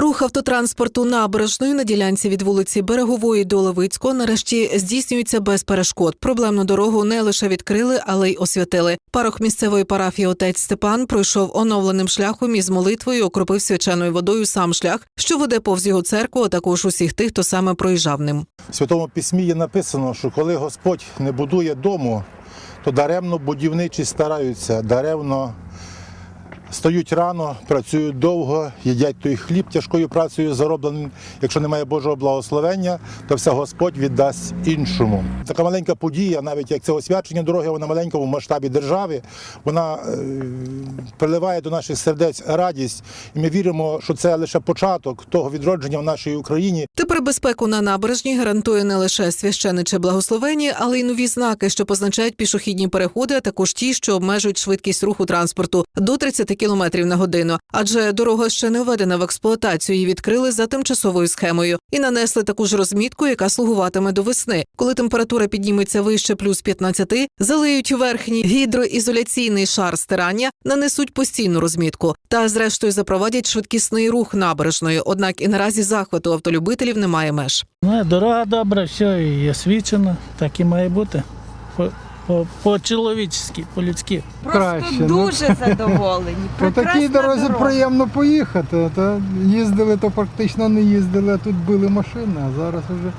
Рух автотранспорту набережною на ділянці від вулиці Берегової до Левицького нарешті здійснюється без перешкод. Проблемну дорогу не лише відкрили, але й освятили. Парох місцевої парафії отець Степан пройшов оновленим шляхом із молитвою, окропив свяченою водою сам шлях, що веде повз його церкву, а також усіх тих, хто саме проїжджав ним. В Святому Письмі є написано, що коли Господь не будує дому, то даремно будівничі стараються, даремно стають рано, працюють довго, їдять той хліб тяжкою працею зароблений. Якщо немає Божого благословення, то все Господь віддасть іншому. Така маленька подія, навіть як це освячення дороги, вона маленька в масштабі держави, вона е, приливає до наших сердець радість, і ми віримо, що це лише початок того відродження в нашій Україні, Тепер безпеку на набережній гарантує не лише священиче благословення, але й нові знаки, що позначають пішохідні переходи, а також ті, що обмежують швидкість руху транспорту до 30 км на годину. Адже дорога ще не введена в експлуатацію. Її відкрили за тимчасовою схемою і нанесли таку ж розмітку, яка слугуватиме до весни. Коли температура підніметься вище плюс 15, залиють верхній гідроізоляційний шар стирання, нанесуть постійну розмітку та, зрештою, запровадять швидкісний рух набережною. Однак і наразі захвату автолюбителів немає меж. Ну, дорога добра, все і освічено, так і має бути. По- по- По-чоловічськи, по-людськи. Просто Краще, ну. дуже задоволені. По такій дорозі дорога. приємно поїхати. То їздили, то практично не їздили, а тут били машини, а зараз вже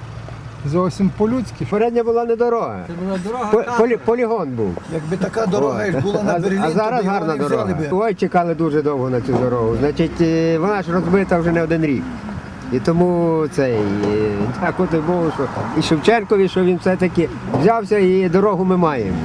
зовсім по-людськи. Передня була не дорога. Це була дорога По- полі- полігон був. Якби така дорога ж була на А- Берлін, а зараз гарна дорога. Ой, чекали дуже довго на цю дорогу. Значить, е, вона ж розбита вже не один рік. І тому цей дякувати Богу, що і Шевченкові, що він все-таки взявся і дорогу ми маємо.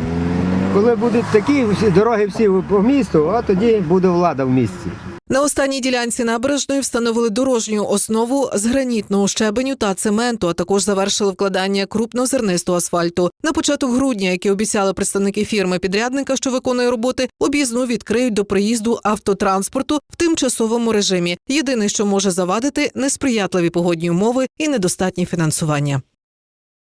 Коли будуть такі дороги всі по місту, а тоді буде влада в місті. На останній ділянці набережної встановили дорожню основу з гранітного щебеню та цементу, а також завершили вкладання крупнозернистого асфальту. На початок грудня, як і обіцяли представники фірми підрядника, що виконує роботи, об'їзну відкриють до приїзду автотранспорту в тимчасовому режимі. Єдине, що може завадити несприятливі погодні умови і недостатнє фінансування.